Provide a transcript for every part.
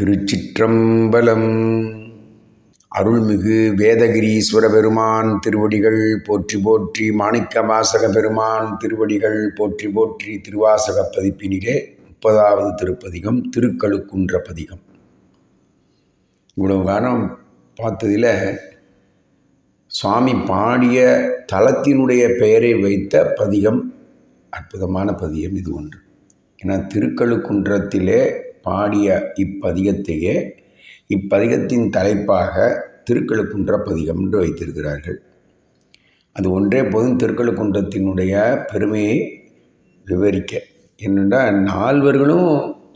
திருச்சிற்றம்பலம். அருள்மிகு வேதகிரீஸ்வர பெருமான் திருவடிகள் போற்றி போற்றி மாணிக்க வாசக பெருமான் திருவடிகள் போற்றி போற்றி திருவாசக பதிப்பினிலே முப்பதாவது திருப்பதிகம் திருக்கழுக்குன்ற பதிகம் இவ்வளவு காலம் பார்த்ததில் சுவாமி பாடிய தலத்தினுடைய பெயரை வைத்த பதிகம் அற்புதமான பதியம் இது ஒன்று. ஏன்னா திருக்கழுக்குன்றத்திலே பாடிய இப்பதிகத்தையே இப்பதிகத்தின் தலைப்பாக திருக்கழுக்குன்ற பதிகம் என்று வைத்திருக்கிறார்கள். அது ஒன்றே போதும் திருக்கழுக்குன்றத்தினுடைய பெருமையை விவரிக்க. என்னென்றால் நால்வர்களும்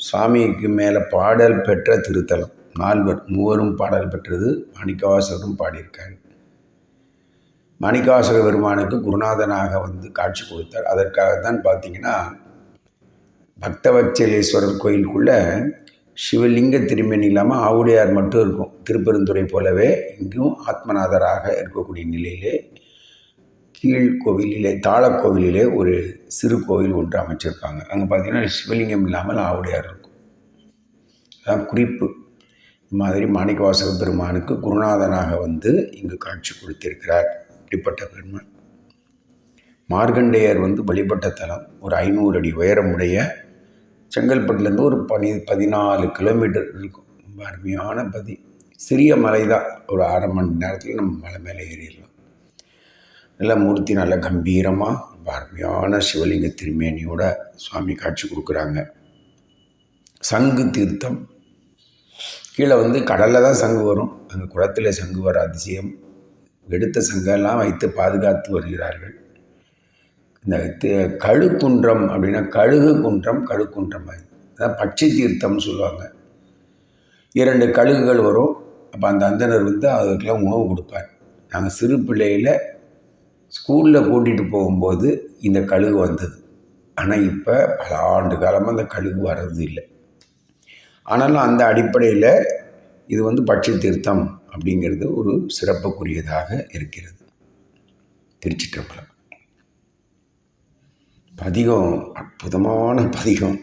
சாமிக்கு மேலே பாடல் பெற்ற திருத்தலம். நால்வர் மூவரும் பாடல் பெற்றது மாணிக்கவாசகரும் பாடியிருக்காங்க மாணிக்கவாசக பெருமானுக்கு குருநாதனாக வந்து காட்சி கொடுத்தார். அதற்காகத்தான் பார்த்தீங்கன்னா பக்தவச்சலேஸ்வரர் கோயிலுக்குள்ளே சிவலிங்க திருமணி இல்லாமல் ஆவுடையார் மட்டும் இருக்கும். திருப்பெருந்துறை போலவே இங்கும் ஆத்மநாதராக இருக்கக்கூடிய நிலையிலே கீழ் கோவிலிலே ஒரு சிறு கோவில் ஒன்று அமைச்சிருக்காங்க. அங்கே பார்த்தீங்கன்னா சிவலிங்கம் இல்லாமல் ஆவுடையார் இருக்கும். அதான் குறிப்பு. இந்த மாதிரி மாணிக்கவாசக பெருமானுக்கு குருநாதனாக வந்து இங்கு காட்சி கொடுத்திருக்கிறார். இப்படிப்பட்ட பெருமான். மார்கண்டேயர் வந்து வழிபட்ட தலம் ஒரு ஐநூறு அடி உயரமுடைய செங்கல்பட்டுலேருந்து ஒரு பனி பதினாலு கிலோமீட்டர் இருக்கும். ரொம்ப அருமையான பதி. சிறிய மலை தான் ஒரு அரை மணி நேரத்தில் நம்ம மலை மேலே ஏறிடலாம். நல்லா மூர்த்தி நல்லா கம்பீரமாக ரொம்ப அருமையான சிவலிங்க திருமேனியோட சுவாமி காட்சி கொடுக்குறாங்க. சங்கு தீர்த்தம். கீழே வந்து கடலில் தான் சங்கு வரும். அங்கே குளத்தில் சங்கு வர அதிசயம். எடுத்த சங்கெல்லாம் வைத்து பாதுகாத்து வருகிறார்கள். இந்த தி- கழுக்குன்றம் அப்படின்னா கழுகு குன்றம் கழுக்குன்றம் அது. அதான் பச்சை தீர்த்தம்னு சொல்லுவாங்க. இரண்டு கழுகுகள் வரும். அப்போ அந்த அந்தனர் வந்து அதுக்கெல்லாம் உணவு கொடுப்பார். நாங்கள் சிறு பிள்ளையில் ஸ்கூலில் கூட்டிகிட்டு போகும்போது இந்த கழுகு வந்தது. ஆனால் இப்போ பல ஆண்டு காலமாக அந்த கழுகு வர்றது இல்லை. ஆனாலும் அந்த அடிப்படையில் இது வந்து பட்சி தீர்த்தம் அப்படிங்கிறது ஒரு சிறப்புக்குரியதாக இருக்கிறது. திருச்சிற்றம்பலம். பதிகம் அற்புதமான பதிகம்.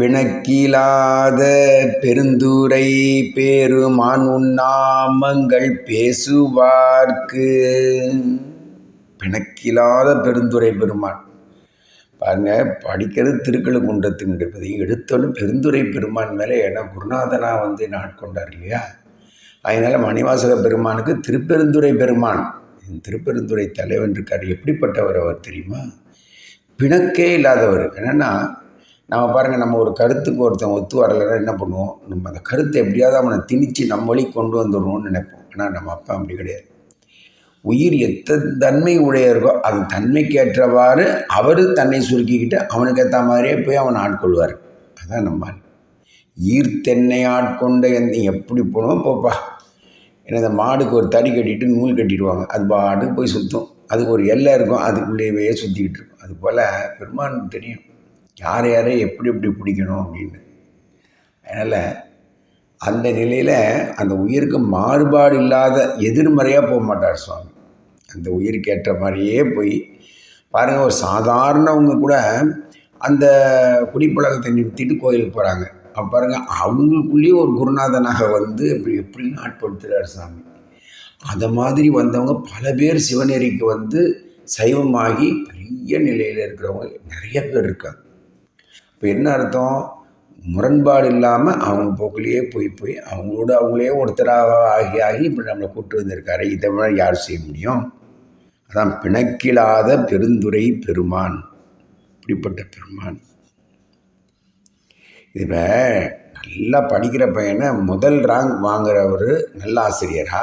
பிணக்கிலாத பெருந்துரை பேருமான் உண்ணாமங்கள் பேசுவார்க்கு. பிணக்கிலாத பெருந்துரை பெருமான். பாருங்க படிக்கிறது திருக்கழுக்குன்றத்தினுடைய பதிகம் எடுத்தாலும் பெருந்துரை பெருமான் மேலே ஏன்னா குருநாதனாக வந்து நாட்கொண்டார் இல்லையா? அதனால் மணிவாசக பெருமானுக்கு திருப்பெருந்துரை பெருமான். திருப்பெருந்துறை தலைவன் இருக்கார். எப்படிப்பட்டவர் அவர் தெரியுமா? பிணக்கே இல்லாதவர். என்னென்னா நம்ம பாருங்கள் நம்ம ஒரு கருத்துக்கு ஒருத்தன் ஒத்து வரலைன்னா என்ன பண்ணுவோம்? நம்ம அந்த கருத்தை எப்படியாவது அவனை திணித்து நம்ம வழி கொண்டு வந்துடணும்னு நினைப்போம். ஆனால் நம்ம அப்பா அப்படி கிடையாது. உயிர் எத்த தன்மை உடையவர்களோ அது தன்மைக்கேற்றவாறு அவர் தன்னை சுருக்கிக்கிட்டு அவனுக்கு ஏற்ற மாதிரியே போய் அவன் ஆட்கொள்வார். அதான் நம்ம ஈர்த்தென்னை ஆட்கொண்ட எந்த எப்படி போனோம் போப்பா. ஏன்னா இந்த மாடுக்கு ஒரு தடி கட்டிட்டு நூல் கட்டிடுவாங்க. அது பாட்டுக்கு போய் சுற்றும் அதுக்கு ஒரு எல்லை இருக்கும். அதுக்குள்ளேயே சுற்றிக்கிட்டு இருக்கும். அது போல் பெருமான் தெரியும். யார் யாரை எப்படி எப்படி பிடிக்கணும் அப்படின்னு. அதனால் அந்த நிலையில் அந்த உயிருக்கு மாறுபாடு இல்லாத எதிர்மறையாக போக மாட்டார் சுவாமி. அந்த உயிருக்கு ஏற்ற மாதிரியே போய் பாருங்கள் ஒரு சாதாரணவங்க கூட அந்த குடிப்பழக்கத்தை நிறுத்திட்டு கோயிலுக்கு போகிறாங்க பாருங்கள் அவங்களுக்குள்ளேயே ஒரு குருநாதனாக வந்து இப்படி எப்படி நாட்படுத்துகிறார் சாமி? அதை மாதிரி வந்தவங்க பல பேர் சிவநெறிக்கு வந்து சைவமாகி பெரிய நிலையில் இருக்கிறவங்க நிறைய பேர் இருக்காங்க. இப்போ என்ன அர்த்தம்? முரண்பாடு இல்லாமல் அவங்க போக்கிலேயே போய் போய் அவங்களோட அவங்களே ஒருத்தராக ஆகி ஆகி இப்படி நம்மளை கூப்பிட்டு வந்திருக்காரு. இதை மாதிரி யார் செய்ய முடியும்? அதான் பிணக்கிலாத பெருந்துரை பெருமான். இப்படிப்பட்ட பெருமான். இப்போ நல்லா படிக்கிற பையனை முதல் ரேங்க் வாங்குறவர் நல்ல ஆசிரியரா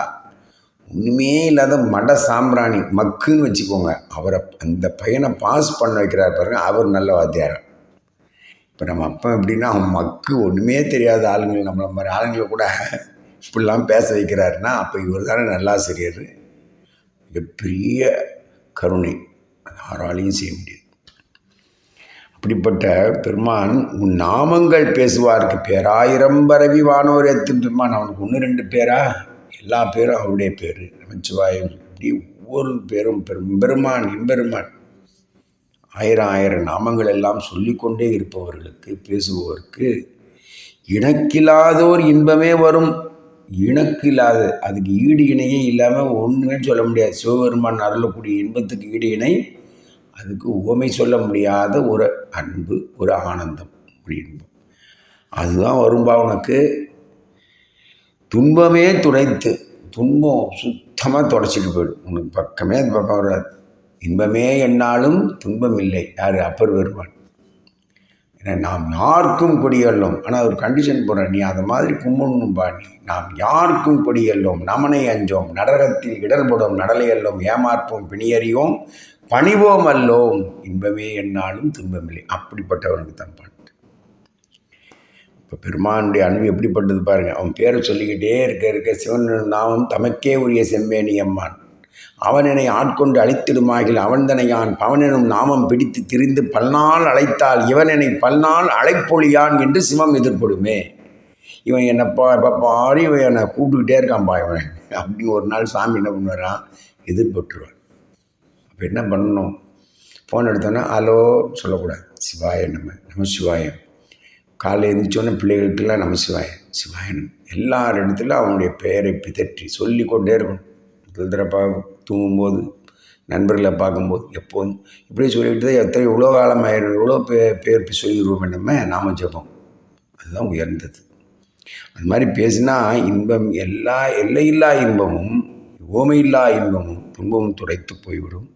ஒன்றுமே இல்லாத மட சாம்பிராணி மக்குன்னு வச்சுக்கோங்க. அவரை அந்த பையனை பாஸ் பண்ண வைக்கிறார் பாருங்கள் அவர் நல்ல வாத்தியார்? இப்போ நம்ம அப்பா எப்படின்னா அவன் மக்கு ஒன்றுமே தெரியாத ஆளுங்கள். நம்மளை மாதிரி ஆளுங்களை கூட இப்படிலாம் பேச வைக்கிறாருன்னா அப்போ இவர் தானே நல்லாசிரியர். மிகப்பெரிய கருணை. யாராலையும் செய்ய முடியாது. அப்படிப்பட்ட பெருமான் உன் நாமங்கள் பேசுவார்க்கு பேராயிரம் பரவி வானோர் எத்தும் பெருமான். அவனுக்கு ஒன்று ரெண்டு பேரா? எல்லா பேரும் அவருடைய பேர். நமச்சிவாயம். இப்படி ஒவ்வொரு பேரும் பெரும் பெருமான் எம்பெருமான் ஆயிரம் ஆயிரம் நாமங்கள் எல்லாம் சொல்லிக்கொண்டே இருப்பவர்களுக்கு பேசுபவருக்கு இணக்கில்லாதோர் இன்பமே வரும். இணக்கில்லாத அதுக்கு ஈடு இணையே இல்லாமல் ஒன்றுமே சொல்ல முடியாது. சிவபெருமான் அருளக்கூடிய இன்பத்துக்கு ஈடு இணை அதுக்கு உவமை சொல்ல முடியாத ஒரு அன்பு ஒரு ஆனந்தம் ஒரு இன்பம் அதுதான் வரும்பா உனக்கு. துன்பமே துடைத்து துன்பம் சுத்தமாக தொடச்சிட்டு போயிடும். உனக்கு பக்கமே அது பக்கம் வராது. இன்பமே என்னாலும் துன்பம் இல்லை யார்? அப்பர் பெருமான். ஏன்னா நாம் யாருக்கும் கொடியல்லோம் ஆனால் ஒரு கண்டிஷன் போடுறேன் நீ அதை மாதிரி கும்பிடணும் பா நீ. நாம் யாருக்கும் கொடியல்லோம் நமனை அஞ்சோம். நடரகத்தில் இடர்படும் நடலையல்லோம் ஏமாற்போம் பிணியறியோம் பணிவோம் அல்லோம் இன்பமே என்னாலும் துன்பமில்லை. அப்படிப்பட்டவனுக்கு தான் பாட்டு. இப்போ பெருமானுடைய அன்பு எப்படிப்பட்டது பாருங்க. அவன் பேரை சொல்லிக்கிட்டே இருக்க இருக்க சிவன் நாமம் தமக்கே உரிய செம்மேனி அம்மான். அவனனை ஆட்கொண்டு அழைத்திடுமாகில் அவன்தனையான் பவனெனும் நாமம் பிடித்து திரிந்து பல்நாள் அழைத்தால் இவனனை பல்நாள் அழைப்பொழியான் என்று சிவம் எதிர்ப்படுமே இவன் என்னப்பா இப்போ பாரு இவன் என்னை கூப்பிட்டுக்கிட்டே இருக்கான்ப்பா இவன் அப்படின்னு ஒரு நாள் சாமி என்ன பண்ணுவாரான் எதிர்பட்டுருவான் இப்போ என்ன பண்ணணும்? ஃபோன் எடுத்தோன்னா ஹலோ சொல்லக்கூடாது. சிவாய நம்ம நம்ம சிவாயம் காலையில் எழுந்திரிச்சோன்னே பிள்ளைகளுக்கெல்லாம் நம்ம சிவாயம் சிவாயனம் எல்லார் இடத்துல அவனுடைய பெயரை பிதற்றி சொல்லி கொண்டே இருக்கணும். முதல் தூங்கும்போது நண்பர்களை பார்க்கும்போது எப்போதும் இப்படியே சொல்லிட்டு தான் எத்தனை இவ்வளோ காலம் இவ்வளோ பே பேர் சொல்லிடுவோம் நம்ம நாம ஜபம். அதுதான் உயர்ந்தது. அது மாதிரி பேசினா இன்பம் எல்லா எல்லையில்லா இன்பமும் ஓமையில்லா இன்பமும் துன்பமும் துடைத்து போய்விடும்.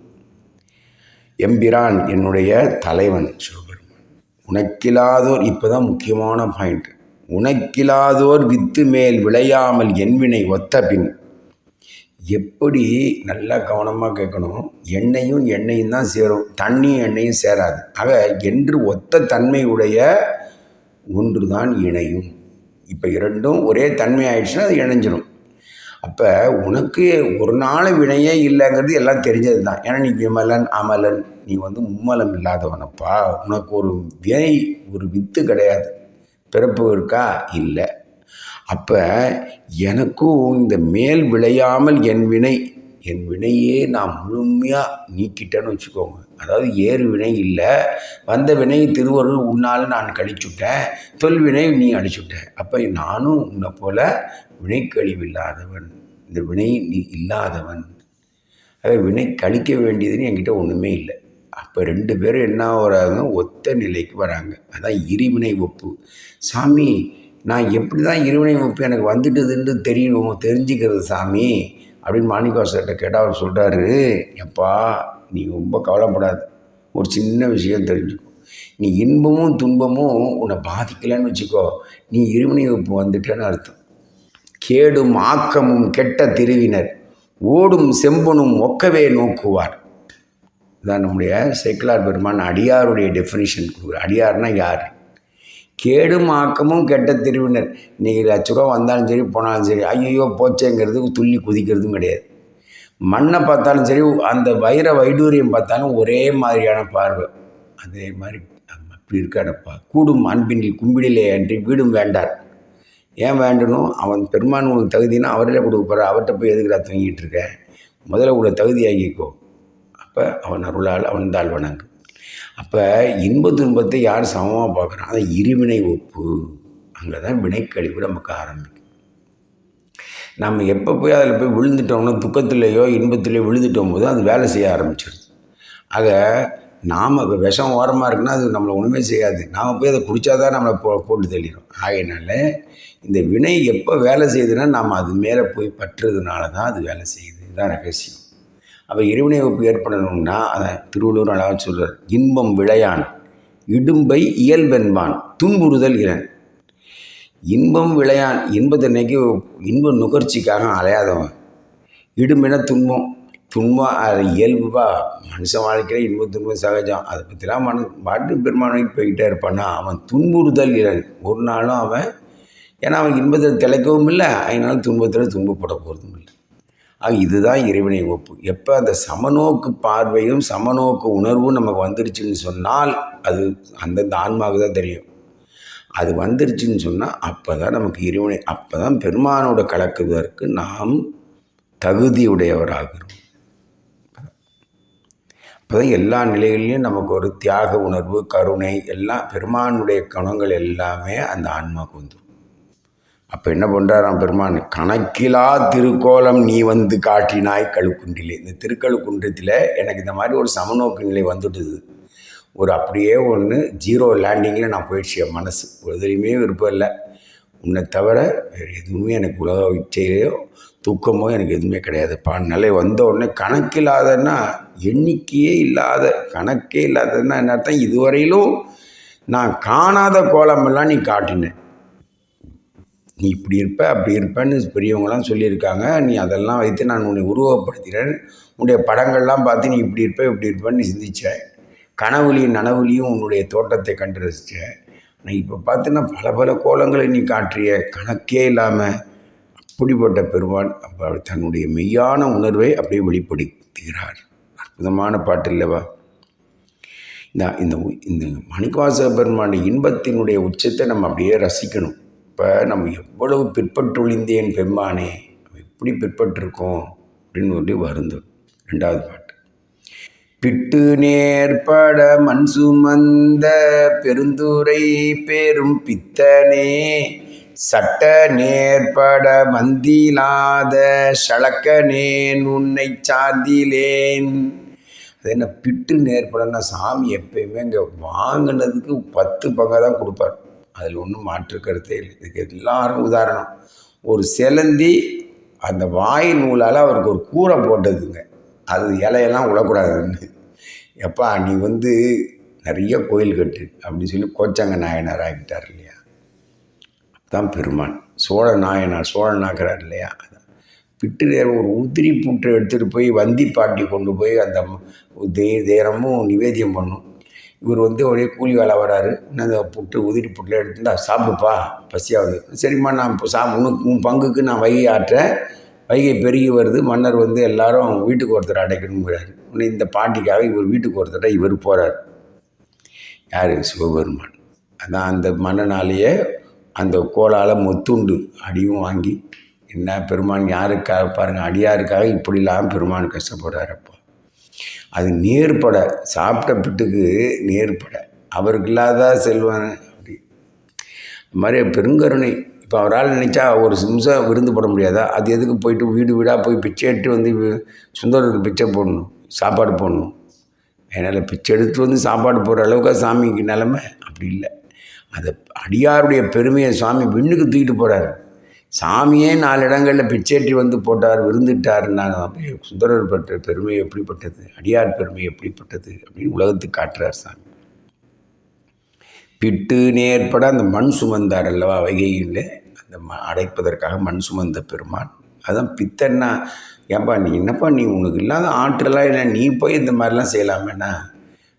எம்பிரான் என்னுடைய தலைவன் சிவபெருமான். உனக்கில்லாதோர் இப்போ தான் முக்கியமான பாயிண்ட் உனக்கில்லாதோர் வித்து மேல் விளையாமல் என்வினை ஒத்த பின். எப்படி நல்லா கவனமாக கேட்கணும்? எண்ணெயும் எண்ணெயும் தான் சேரும். தண்ணியும் எண்ணெயும் சேராது. ஆக என்று ஒத்த தன்மை உடைய ஒன்று தான் இணையும். இப்போ இரண்டும் ஒரே தன்மை ஆயிடுச்சுன்னா அது இணைஞ்சிடும் அப்போ உனக்கு ஒரு நாள் வினையே இல்லைங்கிறது எல்லாம் தெரிஞ்சது தான் ஏன்னா நீ விமலன் அமலன் நீ வந்து மும்மலம் இல்லாதவனப்பா. உனக்கு ஒரு வினை ஒரு வித்து கிடையாது. பிறப்பு இருக்கா? இல்லை. அப்போ எனக்கும் இந்த மேல் விளையாமல் என் வினை என் வினையே நான் முழுமையாக நீக்கிட்டேன்னு வச்சுக்கோங்க. அதாவது ஏறு வினை இல்லை. வந்த வினை திருவருள் உன்னால் நான் கழிச்சுட்டேன். தொல்வினை நீ அடிச்சுட்ட அப்போ நானும் உன்னை போல் வினைக்கழிவில்லாதவன். இந்த வினை நீ இல்லாதவன். அதாவது வினை கழிக்க வேண்டியதுன்னு என்கிட்ட ஒன்றுமே இல்லை. அப்போ ரெண்டு பேரும் என்ன வராங்க? ஒத்த நிலைக்கு வராங்க. அதான் இருவினை ஒப்பு. சாமி நான் எப்படி தான் இருவினை ஒப்பு? எனக்கு வந்துட்டுதுன்னு தெரியணும் தெரிஞ்சுக்கிறது சாமி அப்படின்னு மாணிக்கவாசர்கிட்ட கேட்டால் அவர் சொல்கிறாரு எப்பா நீ ரொம்ப கவலைப்படாது. ஒரு சின்ன விஷயம் தெரிஞ்சுக்கோ. நீ இன்பமும் துன்பமும் உன்னை பாதிக்கலைன்னு வச்சுக்கோ. நீ இருவினை ஒப்பு வந்துட்டேன்னு அர்த்தம். கேடும் ஆக்கமும் கெட்ட திருவினர். ஓடும் செம்பனும் ஒக்கவே நோக்குவார். தான் நம்முடைய சேக்கிலார் பெருமான் அடியாருடைய டெஃபினிஷன் கொடுக்குற அடியார்னா யார்? கேடும் ஆக்கமும் கெட்ட திருவினர். இன்றைக்கி லட்ச ரூபா வந்தாலும் சரி போனாலும் சரி ஐயோ போச்சேங்கிறது துள்ளி குதிக்கிறதும் கிடையாது. மண்ணை பார்த்தாலும் சரி அந்த வைர வைடூரியம் பார்த்தாலும் ஒரே மாதிரியான பார்வை. அதே மாதிரி அப்படி இருக்காடப்பா. கூடும் அன்பினில் கும்பிடிலே அன்றி வீடும் வேண்டார். ஏன் வேண்டணும்? அவன் பெருமான் உனக்கு தகுதினா அவரில் கொடுக்க போகிற அவர்கிட்ட போய் எதுக்குடா தூங்கிட்டு இருக்க? முதல்ல உங்களை தகுதியாகிக்கோ அப்போ அவன் அருளால் அவன் தாழ் வணங்கு அப்போ இன்ப துன்பத்தை யார் சமமாக பார்க்குறான்? அது இருவினை ஒப்பு. அங்கே தான் வினைக்கழிவு நமக்கு ஆரம்பிக்கும். நம்ம எப்போ போய் அதில் போய் விழுந்துட்டோம்னா துக்கத்திலேயோ இன்பத்திலேயோ விழுந்துட்டோம் போது அது வேலை செய்ய ஆரம்பிச்சிடுது ஆக நாம் இப்போ விஷம் ஓரமாக இருக்குன்னா அது நம்மளை ஒன்றுமே செய்யாது. நாம் போய் அதை குடித்தா தான் நம்மளை போ போட்டு தள்ளிடும் ஆகையினால இந்த வினை எப்போ வேலை செய்யுதுன்னா நாம் அது மேலே போய் பற்றுறதுனால தான் அது வேலை செய்யுது. இதுதான் ரகசியம். அப்போ இறைவனை வகுப்பு ஏற்படணும்னா அதை திருவள்ளுவர் அழகாக சொல்கிறார் இன்பம் விளையான் இடும்பை இயல்பென்பான் துன்புறுதல் இளன் இன்பம் விளையான் இன்பத்தன்னைக்கு இன்ப நுகர்ச்சிக்காக அலையாதவன். இடும்பின துன்பம்? துன்பம் அது இயல்புப்பா மனுஷன் வாழ்க்கையில் இன்ப துன்பம் சகஜம். அதை பற்றிலாம் மன பாட்டு பெருமானுக்கு போய்கிட்டே இருப்பான்னா அவன் துன்புறுதல் இளன் ஒரு நாளும் அவன் ஏன்னா அவன் இன்பத்தில் திளைக்கவும் இல்லை அதனால துன்பத்தில் துன்பப்பட போகிறதும் இல்லை. ஆக இதுதான் இறைவனை ஒப்பு. எப்போ அந்த சமநோக்கு பார்வையும் சமநோக்கு உணர்வும் நமக்கு வந்துருச்சுன்னு சொன்னால் அது அந்தந்த ஆன்மாவுக்கு தான் தெரியும். அது வந்துருச்சுன்னு சொன்னால் அப்போ தான் நமக்கு இறைவனை அப்போ தான் பெருமானோட கலக்குவதற்கு நாம் தகுதியுடையவராகிறோம். அப்போ தான் எல்லா நிலைகளிலும் நமக்கு ஒரு தியாக உணர்வு கருணை எல்லாம் பெருமானுடைய குணங்கள் எல்லாமே அந்த ஆன்மாவுக்கு வந்துடும் அப்போ என்ன பண்ணுறாராம் பெருமான்? கணக்கிலா திருக்கோலம் நீ வந்து காட்டினாய் கழுக்குன்றிலே. இந்த திருக்கழுக்குன்றத்தில் எனக்கு இந்த மாதிரி ஒரு சமநோக்கு நிலை வந்துடுது. ஒரு அப்படியே ஒன்று ஜீரோ லேண்டிங்கில் நான் போயிடுச்சு என் மனசு. ஒரு எதுலையுமே விருப்பம் இல்லை. உன்னை தவிர வேறு எதுவுமே எனக்கு உலக இச்சையிலையோ தூக்கமோ எனக்கு எதுவுமே கிடையாது. நிலை வந்த உடனே கணக்கில்லாதன்னா எண்ணிக்கையே இல்லாத கணக்கே இல்லாததுன்னா என்ன அர்த்தம்? இதுவரையிலும் நான் காணாத கோலமெல்லாம் நீ காட்டினேன் நீ இப்படி இருப்ப அப்படி இருப்பேன்னு பெரியவங்களாம் சொல்லியிருக்காங்க. நீ அதெல்லாம் வைத்து நான் உன்னை உருவப்படுத்துகிறேன் உன்னுடைய படங்கள்லாம் பார்த்து நீ இப்படி இருப்ப இப்படி இருப்பேன்னு நீ சிந்திச்சேன். கனவுலையும் நனவுலையும் உன்னுடைய தோட்டத்தை கண்டு ரசித்தேன் நான் இப்போ பார்த்தீங்கன்னா பல பல கோலங்களை நீ காற்றிய கணக்கே இல்லாமல் அப்படிப்பட்ட பெருமான் அப்போ தன்னுடைய மெய்யான உணர்வை அப்படியே வெளிப்படுத்துகிறார். அற்புதமான பாட்டு இல்லைவா? இந்த இந்த இந்த மணிவாச பெருமானுடைய இன்பத்தினுடைய உச்சத்தை நம்ம அப்படியே ரசிக்கணும். இப்போ நம்ம எவ்வளவு பிற்பட்டுழிந்தேன் பெருமானே நம்ம எப்படி பிற்பட்டிருக்கோம்? அப்படின்னு சொல்லி வருந்தோம் ரெண்டாவது பாட்டு. பிட்டு நேர்பட மண் சுமந்த பெருந்துரை பெரும் பித்தனே. சட்ட நேர்பட மந்திலாத சளக்கனேன் உன்னை சார்ந்திலேன் அது என்ன பிட்டு நேர்படன்னா சாமி எப்பயுமே இங்கே வாங்கினதுக்கு பத்து பங்கை தான் கொடுப்பார். அதில் ஒன்றும் மாற்று கருத்தே இல்லை. இதுக்கு எல்லாரும் உதாரணம். ஒரு செலந்தி அந்த வாய் நூலால் அவருக்கு ஒரு கூரை போட்டதுங்க. அது இலையெல்லாம் விடக்கூடாதுன்னு எப்பா நீ வந்து நிறைய கோயில் கட்டு அப்படின்னு சொல்லி கோச்சங்க நாயனார் ஆகிட்டார் இல்லையா? தான் பெருமான். சோழ நாயனார் சோழன் நாக்கிறார் இல்லையா? பிட்டு ஒரு உதிரி புற்று எடுத்துகிட்டு போய் வந்தி பாட்டி கொண்டு போய் அந்த தே தேரமும் நிவேதியம் பண்ணும். இவர் வந்து ஒரே கூலி வேலை வராரு. இன்னும் அந்த புட்டு உதிரி புட்டில் எடுத்துருந்தா சாப்பிடுப்பா பசியாவது. சரிம்மா நான் இப்போ சா உனக்கு உன் பங்குக்கு நான் வைகை ஆற்றேன் வைகை பெருகி வருது. மன்னர் வந்து எல்லாரும் வீட்டுக்கு ஒருத்தர் அடைக்கணுங்கிறாரு உன்னை இந்த பாட்டிக்காக இவர் வீட்டுக்கு ஒருத்தர் இவர் போகிறார் யார்? சிவபெருமான். அதான் அந்த மன்னனாலேயே அந்த கோலால் முத்துண்டு அடியும் வாங்கி என்ன பெருமான் யாருக்காக பாருங்கள் அடியாருக்காக இப்படிலாம் பெருமான் கஷ்டப்படுறாரு அப்போ. அது நேர்பட சாப்பிட்ட பிட்டுக்கு நேர்பட. அவருக்கு இல்லாத செல்வன்? அப்படி. இந்த மாதிரி பெருங்கருணை. இப்போ அவரால் நினச்சா ஒரு நிமிஷம் விருந்து போட முடியாதா? அது எதுக்கு போயிட்டு வீடு வீடாக போய் பிச்சை எடுத்து வந்து சுந்தரருக்கு பிச்சை போடணும் சாப்பாடு போடணும்? அதனால் பிச்சை எடுத்து வந்து சாப்பாடு போடுற அளவுக்கு சாமிக்கு நிலமை அப்படி இல்லை. அதை அடியாருடைய பெருமையை சாமி விண்ணுக்கு தூக்கிட்டு போகிறாரு சாமியே நாலு இடங்களில் பிச்சேற்றி வந்து போட்டார் விருந்துட்டாருன்னா சுந்தரர் பெற்ற பெருமை எப்படிப்பட்டது? அடியார் பெருமை எப்படிப்பட்டது? அப்படின்னு உலகத்துக்கு காட்டுறார் சாமி. பிட்டு நேர்பட அந்த மண் சுமந்தார் அல்லவா? வைகையில் அந்த ம அடைப்பதற்காக மண் சுமந்த பெருமான். அதான் பித்தன்னா ஏன்பா நீ என்னப்பா நீ உனக்கு இல்லாத ஆற்றலாம் இல்லை நீ போய் இந்த மாதிரிலாம் செய்யலாமேண்ணா?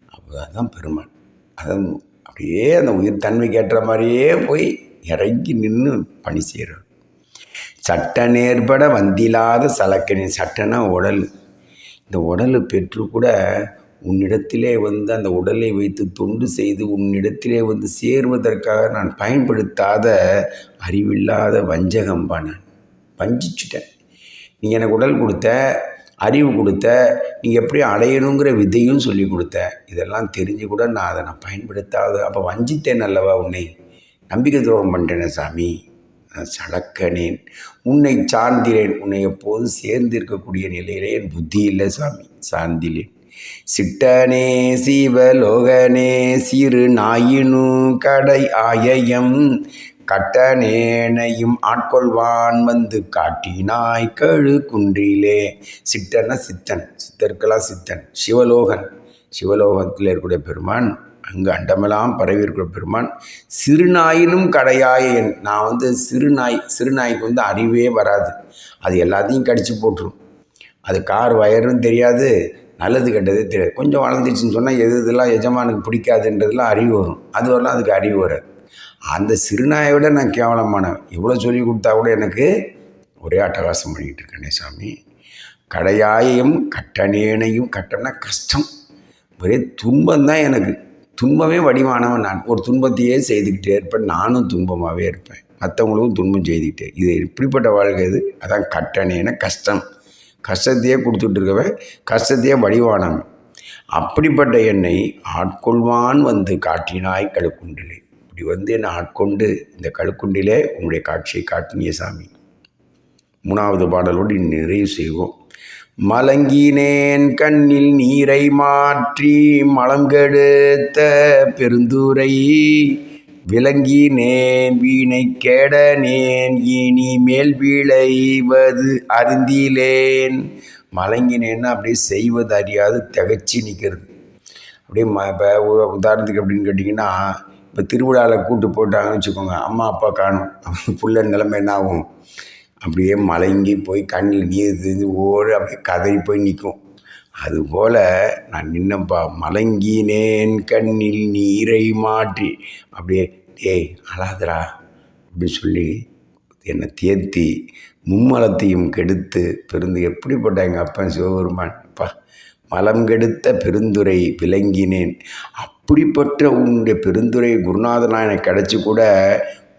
அப்போ அதுதான் பெருமான். அதான் அப்படியே அந்த உயிர் தன்மைக்கு ஏற்ற மாதிரியே போய் இறங்கி நின்று பணி செய்கிறார் சட்ட நேர்பட வந்தில்லாத சலக்கனின் சட்டனா உடல். இந்த உடலை பெற்று கூட உன்னிடத்திலே வந்து அந்த உடலை வைத்து தொண்டு செய்து உன்னிடத்திலே வந்து சேர்வதற்காக நான் பயன்படுத்தாத அறிவில்லாத வஞ்சகம்பா நான். வஞ்சிச்சுட்டேன். நீ எனக்கு உடல் கொடுத்த அறிவு கொடுத்த நீ எப்படி அடையணுங்கிற விதையும் சொல்லி கொடுத்த. இதெல்லாம் தெரிஞ்சு கூட நான் அதை நான் பயன்படுத்தாத அப்போ வஞ்சித்தேன் அல்லவா உன்னை? நம்பிக்கை துரோகம் பண்ணிட்டேனே சாமி. சளக்கனேன் உன்னை சார்ந்திலேன் உன்னை எப்போதும் சேர்ந்திருக்கக்கூடிய நிலையிலே என் புத்தி இல்லை சாமி. சார்ந்திலேன். சிட்டனே சிவலோகனே சிறு நாயினு கடை ஆயயம் கட்டனேனையும் ஆட்கொள்வான் வந்து காட்டினாய் கழு குன்றிலே. சிட்டன சித்தன். சித்தர்களா சித்தன். சிவலோகன். சிவலோகத்தில் இருக்கக்கூடிய பெருமான் அங்கு அண்டமெல்லாம் பரவி இருக்கிற பெருமான் சிறுநாயினும் கடையாயன் நான் வந்து சிறுநாய் சிறுநாய்க்கு வந்து அறிவே வராது. அது எல்லாத்தையும் கடிச்சு போட்டுரும். அது கார் வயருன்னு தெரியாது நல்லது கெட்டதே தெரியாது. கொஞ்சம் வளர்ந்துச்சுன்னு சொன்னால் எது இதெல்லாம் எஜமானுக்கு பிடிக்காதுன்றதுலாம் அறிவு வரும். அது வரலாம் அதுக்கு அறிவு வராது. அந்த சிறுநாயை விட நான் கேவலமானவன். இவ்வளோ சொல்லி கொடுத்தா கூட எனக்கு ஒரே அட்டகாசம் பண்ணிக்கிட்டு இருக்கேனே சாமி கடையாயையும் கட்டணேனையும் கட்டணா கஷ்டம். ஒரே துன்பம் தான் எனக்கு. துன்பமே வடிவானவன் நான். ஒரு துன்பத்தையே செய்துக்கிட்டே இருப்பேன். நானும் துன்பமாகவே இருப்பேன். மற்றவங்களுக்கும் துன்பம் செய்துக்கிட்டே. இது இப்படிப்பட்ட வாழ்க்கை இது. அதான் கட்டணேன கஷ்டம். கஷ்டத்தையே கொடுத்துட்டு இருக்கவன் கஷ்டத்தையே வடிவானவன். அப்படிப்பட்ட என்னை ஆட்கொள்வான் வந்து காட்டினாய் கழுக்குண்டிலே இப்படி வந்து என்னை ஆட்கொண்டு இந்த கழுக்குண்டிலே உங்களுடைய காட்சியை காட்டினிய சாமி. மூணாவது பாடலோடு நிறைவு செய்வோம். மலங்கினேன் கண்ணில் நீரை மாற்றி மலங்கெடுத்த பெருந்துரை. விளங்கினேன் வீணை கேடனேன் இனி மேல் விளைவது அருந்திலேன் மலங்கினேன்னா அப்படியே செய்வது அறியாது திகச்சு நிற்கிறது அப்படியே ம இப்போ உதாரணத்துக்கு அப்படின்னு கேட்டிங்கன்னா இப்போ திருவிழாவில் கூட்டு போட்டாங்கன்னு வச்சுக்கோங்க அம்மா அப்பா காணும். புள்ள நிலைமை என்ன ஆகும்? அப்படியே மலங்கி போய் கண்ணில் நீர் தெரிஞ்சு ஓடு அப்படியே கதறி போய் நிற்கும் அதுபோல் நான் நின்னப்பா மலங்கினேன் கண்ணில் நீரை மாற்றி. அப்படியே டேய் அழாதரா அப்படி சொல்லி என்னை தேர்த்தி மும்மலத்தையும் கெடுத்து பெருந்து எப்படிப்பட்ட எங்கள் அப்பன் சிவபெருமான்? அப்பா மலம் கெடுத்த பெருந்துரை விளங்கினேன். அப்படிப்பட்ட உன்னுடைய பெருந்துரை குருநாதனாக எனக்கு கிடச்சி கூட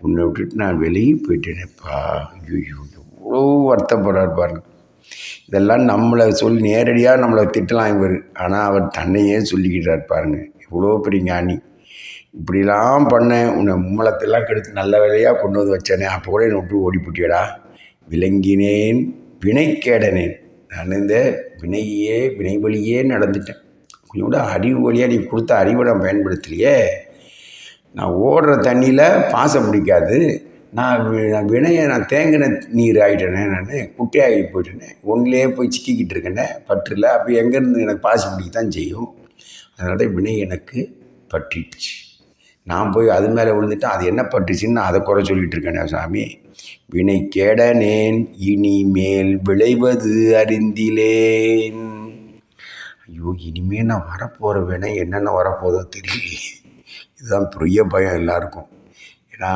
உன்னை விட்டுட்டு நான் வெளியே போயிட்டேனேப்பா. ஐயோ வருத்தப்படுறார் பாருங்க. இதெல்லாம் நம்மளை சொல்லி நேரடியாக நம்மளை திட்டலாம் இவர். ஆனால் அவர் தன்னையே சொல்லிக்கிட்டார் பாருங்க. இவ்வளோ பெரிய ஞானி. இப்படிலாம் பண்ணேன் உன்னை மும்மலத்தெல்லாம் கெடுத்து நல்ல வேலையாக கொண்டு வந்து வச்சேனே அப்போ கூட என்னை விட்டு ஓடி விளங்கினேன் வினைக்கேடனேன் நான் இந்த வினையே வினை வழியே நடந்துட்டேன். கொஞ்சம் கூட அறிவு வழியாக நீ கொடுத்த அறிவை நான் பயன்படுத்தலையே. நான் ஓடுற தண்ணியில் பாசம் பிடிக்காது. நான் நான் வினையை நான் தேங்கின நீர் ஆகிட்டேனே நான் குட்டையாகி போயிட்டேனே. ஒன்றிலே போய் சிக்கிக்கிட்டு இருக்கேனே பற்றில். அப்போ எங்கேருந்து எனக்கு பாசி பிடிக்க தான் செய்யும். அதனால தான் வினை எனக்கு பற்றிடுச்சு. நான் போய் அது மேலே விழுந்துட்டேன் அது என்ன பட்டுச்சுன்னு நான் அதை குறை சொல்லிட்டு இருக்கேனே சாமி. வினை கேடனேன் இனிமேல் விளைவது அறிந்திலேன். ஐயோ இனிமேல் நான் வரப்போகிற வினை என்னென்ன வரப்போதோ தெரியலையே. இதுதான் பெரிய பயம் எல்லாருக்கும். ஏன்னா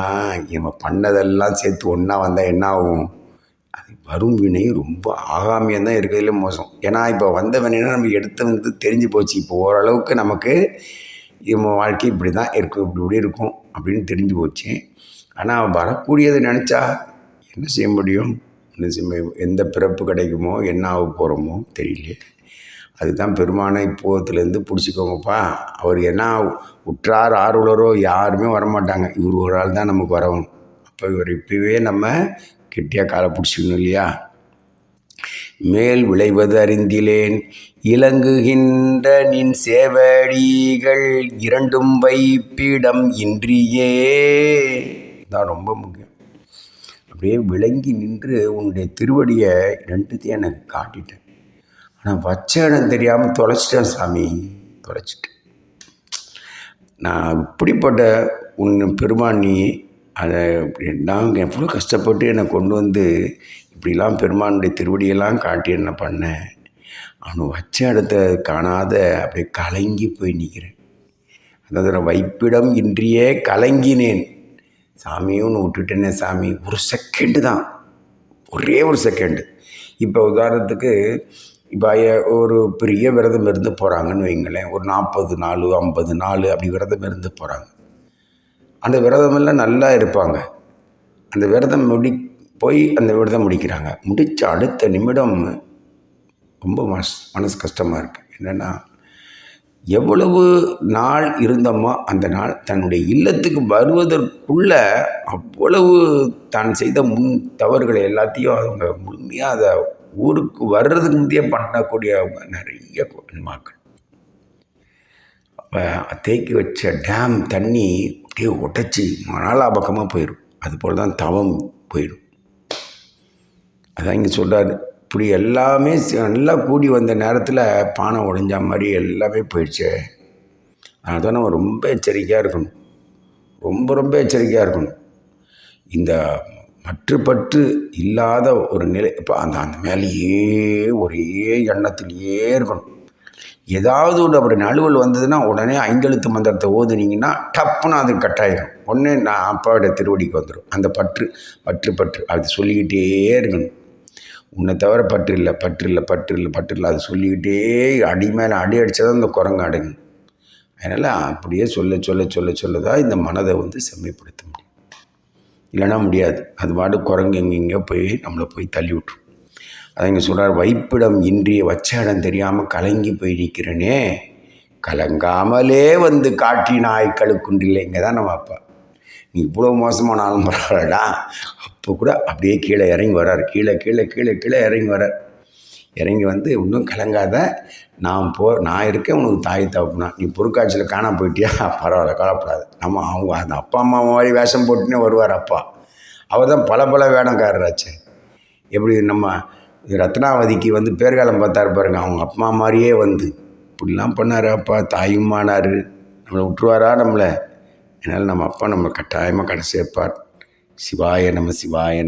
இவன் பண்ணதெல்லாம் சேர்த்து ஒன்றா வந்தால் என்ன ஆகும் அது வரும் வினை ரொம்ப ஆகாமியம் தான் இருக்கிறதுல மோசம். ஏன்னா இப்போ வந்த வினைனா நம்ம எடுத்து வந்து தெரிஞ்சு போச்சு. இப்போ ஓரளவுக்கு நமக்கு இவன் வாழ்க்கை இப்படி தான் இருக்கும் இப்படி இப்படி இருக்கும் அப்படின்னு தெரிஞ்சு போச்சு. ஆனால் வரக்கூடியதை நினச்சா என்ன செய்ய முடியும்? என்ன செய்ய எந்த பிறப்பு கிடைக்குமோ என்ன ஆக போகிறோமோ தெரியல அதுதான் பெருமானை இப்போத்துலேருந்து பிடிச்சிக்கோங்கப்பா. அவர் என்ன உற்றார் ஆர்வலரோ யாருமே வரமாட்டாங்க. இவர் ஒரு ஆள் தான் நமக்கு வரவும் அப்போ இவர் இப்போவே நம்ம கெட்டியாக காலை பிடிச்சிக்கணும் இல்லையா? மேல் விளைவது அறிந்திலேன். இலங்குகின்ற நின் சேவடிகள் இரண்டும் வைப்பிடம் இன்றியே. தான் ரொம்ப முக்கியம். அப்படியே விளங்கி நின்று உன்னுடைய திருவடியை ரெண்டுத்தையும் எனக்கு காட்டிட்டேன். நான் வச்ச இடம் தெரியாமல் தொலைச்சிட்டேன் சாமி. தொலைச்சிட்டேன். நான் இப்படிப்பட்ட உன் பெருமான் நீ அதை நான் எவ்வளோ கஷ்டப்பட்டு என்னை கொண்டு வந்து இப்படிலாம் பெருமானுடைய திருவடியெல்லாம் காட்டி என்ன பண்ணேன் அவனை வச்ச இடத்த காணாத அப்படியே கலங்கி போய் நிற்கிறேன் அதாவது தடவை வைப்பிடம் இன்றியே கலங்கினேன். சாமியும் விட்டுட்டேனே சாமி. ஒரு செகண்டு தான். ஒரே ஒரு செகண்டு இப்போ உதாரணத்துக்கு இப்போ ஒரு பெரிய விரதம் இருந்து போகிறாங்கன்னு வைங்களேன். ஒரு நாற்பது நாள் ஐம்பது நாள் அப்படி விரதம் இருந்து போகிறாங்க அந்த விரதமெல்லாம் நல்லா இருப்பாங்க. அந்த விரதம் முடி போய் அந்த விரதம் முடிக்கிறாங்க. முடித்த அடுத்த நிமிடம் ரொம்ப மனஸ் மனசு கஷ்டமாக இருக்குது என்னென்னா எவ்வளவு நாள் இருந்தோமோ அந்த நாள் தன்னுடைய இல்லத்துக்கு வருவதற்குள்ள அவ்வளவு தான் செய்த முன் தவறுகளை எல்லாத்தையும் அவங்க முழுமையாக அதை ஊருக்கு வர்றதுக்கு முந்தைய பண்ணக்கூடியவங்க நிறைய மக்கள் அப்போ தேக்கி வச்ச டேம் தண்ணி அப்படியே உடைச்சி நாலா பக்கமாக போயிடும் அதுபோல் தான் தவம் போயிடும் அதான் இங்கே சொல்கிறாரு இப்படி எல்லாமே நல்லா கூடி வந்த நேரத்தில் பானை உடைஞ்ச மாதிரி எல்லாமே போயிடுச்சு. அதனால தான் நம்ம ரொம்ப எச்சரிக்கையாக இருக்கணும். ரொம்ப ரொம்ப எச்சரிக்கையாக இருக்கணும். இந்த மற்றுப்பற்று இல்லாத ஒரு நிலை. இப்போ அந்த அந்த மேலேயே ஒரே எண்ணத்திலேயே இருக்கணும். ஏதாவது ஒரு அப்படி நழுவல் வந்ததுன்னா உடனே ஐந்தெழுத்து மந்திரத்தை ஓதுனீங்கன்னா டப்புன்னு அது கட்டாயிடும் உடனே நான் அப்பாவோட திருவடிக்கு வந்துடும் அந்த பற்று பற்று பற்று அது சொல்லிக்கிட்டே இருக்கணும். உன்னை தவிர பற்று இல்லை பற்று இல்லை பற்று இல்லை பற்று இல்லை அது சொல்லிக்கிட்டே அடி மேலே அடி அடித்தா தான் இந்த குரங்கு அடங்கும். அதனால் அப்படியே சொல்ல சொல்ல சொல்ல சொல்லதான் இந்த மனதை வந்து செம்மைப்படுத்த முடியும். இல்லைன்னா முடியாது. அது பாட்டு குரங்கு எங்கெங்கேயோ போய் நம்மளை போய் தள்ளி விட்ரும் அதை இங்கே சொல்கிறார் வைப்பிடம் இன்றிய வச்ச இடம் தெரியாமல் கலங்கி போய் நிற்கிறேனே கலங்காமலே வந்து காட்டினாய் கழுக்குண்டில்லை இங்கே தான் நம்ம அப்பா. நீ இவ்வளோ மோசமானாலும் பரவாயில்லடா. அப்போ கூட அப்படியே கீழே இறங்கி வர்றார். கீழே கீழே கீழே கீழே இறங்கி வர்றார். இறங்கி வந்து இன்னும் கலங்காத. நான் போ நான் இருக்கேன் உனக்கு தாய் தப்புனா. நீ பொருட்காட்சியில் காணாம போயிட்டியா? பரவாயில்ல கவலைப்படாது. நம்ம அவங்க அந்த அப்பா அம்மா மாதிரி வேஷம் போட்டுனே வருவார் அப்பா. அவர் தான் பல பல வேடக்காரராச்சே எப்படி நம்ம ரத்னாவதிக்கு வந்து பேர்காலம் பார்த்தாரு பாருங்க அவங்க அப்பா மாதிரியே வந்து. இப்படிலாம் பண்ணார் அப்பா தாயும் ஆனார் நம்மளை விட்டுருவாரா நம்மளை? அதனால் நம்ம அப்பா நம்ம கட்டாயமாக கடைசி வைப்பார். சிவாய நம்ம சிவாய